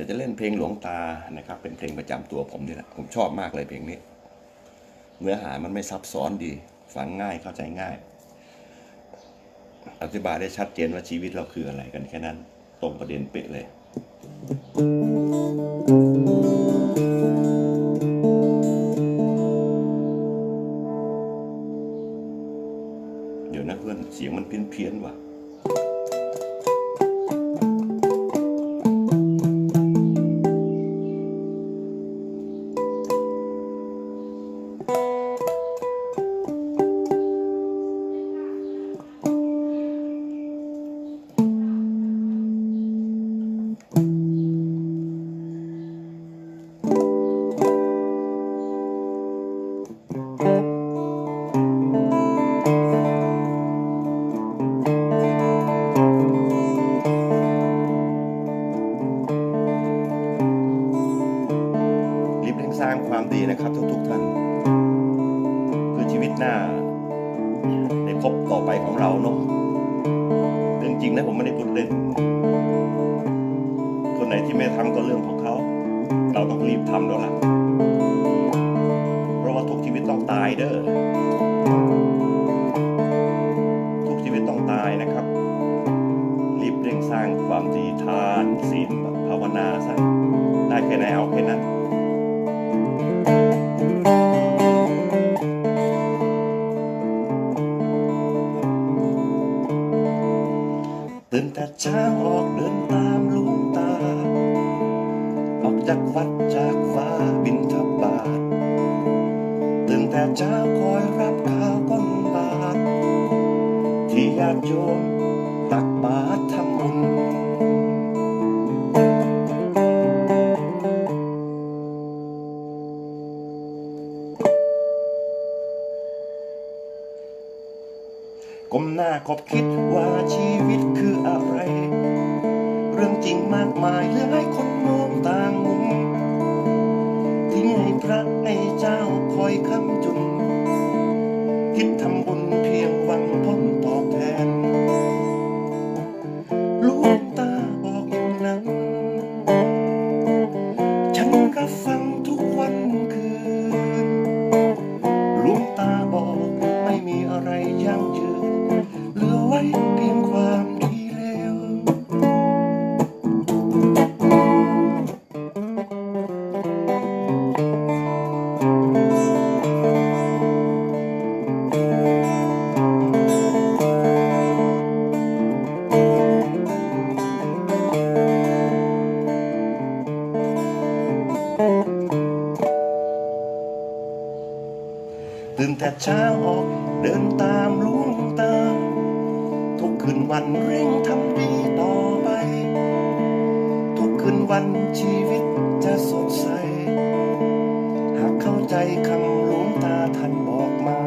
ดี๋ยวจะเล่นเพลงหลวงตานะครับ เป็นเพลงประจำตัวผมนี่แหละ ผมชอบมากเลยเพลงนี้ เนื้อหามันไม่ซับซ้อนดี ฟังง่ายเข้าใจง่าย อธิบายได้ชัดเจนว่าชีวิตเราคืออะไรกันแค่นั้น ตรงประเด็นเป๊ะเลยเดี๋ยวนะเพื่อนเสียงมันเพี้ยนเพี้ยนๆว่ะ สร้างความดีนะครับ ทุกทุกๆท่านเพื่อชีวิตหน้าในภพต่อไปของเราเนาะเรื่องจริงนะผมไม่ได้พูดเล่นคนไหนที่ไม่ทำก็เรื่องของเขา เราต้องรีบทำแล้วล่ะเพราะว่าทุกชีวิตต้องตายเด้อทุกชีวิตต้องตายนะครับ รีบเร่งสร้างความดีทานศีลภาวนาซะได้แค่ไหนเอาแค่นั้น จากวัดจากฟ้าบินทบาทตื่นแต่เช้าคอยรับข่าวก้นบาทที่ญาติโยมตักบาตรทำบุญก้มหน้าคบคิดว่าชีวิตคืออะไร เรื่องจริงมากมายหลายคน เช้าออก เดินตามลวงตา ทุกคืนวันเร่งทำดีต่อไป ทุกคืนวันชีวิตจะสดใส หากเข้าใจคำหลวงตาท่านบอกมา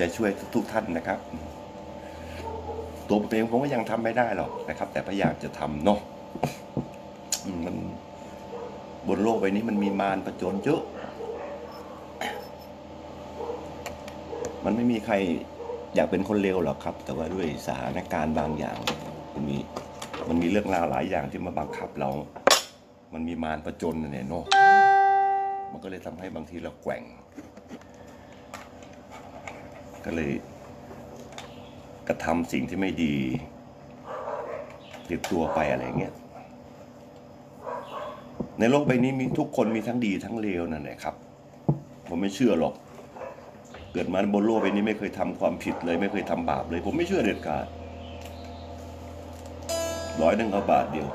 ใจช่วยทุกๆท่านนะครับ ตัวผมเองผมก็ยังทำไม่ได้หรอกนะครับ แต่พยายามจะทำเนาะมันบนโลกใบนี้มันมีมารประจนเยอะ มันไม่มีใครอยากเป็นคนเลวหรอกครับ แต่ว่าด้วยสถานการณ์บางอย่าง มันมีมันมีเรื่องราวหลายอย่างที่มาบังคับเรา มันมีมารประจนเนี่ยเนาะมันก็เลยทำให้บางทีเราแกว่ง ก็เลยกระทำสิ่งที่ไม่ดี ติดตัวไปอะไรเงี้ยในโลกใบนี้มีทุกคนมีทั้งดีทั้งเลวนั่นแหละครับ ผมไม่เชื่อหรอก เกิดมาบนโลกใบนี้ไม่เคยทำความผิดเลย ไม่เคยทำบาปเลย ผมไม่เชื่อเด็ดขาดร้อยหนึ่งเอาบาทเดียว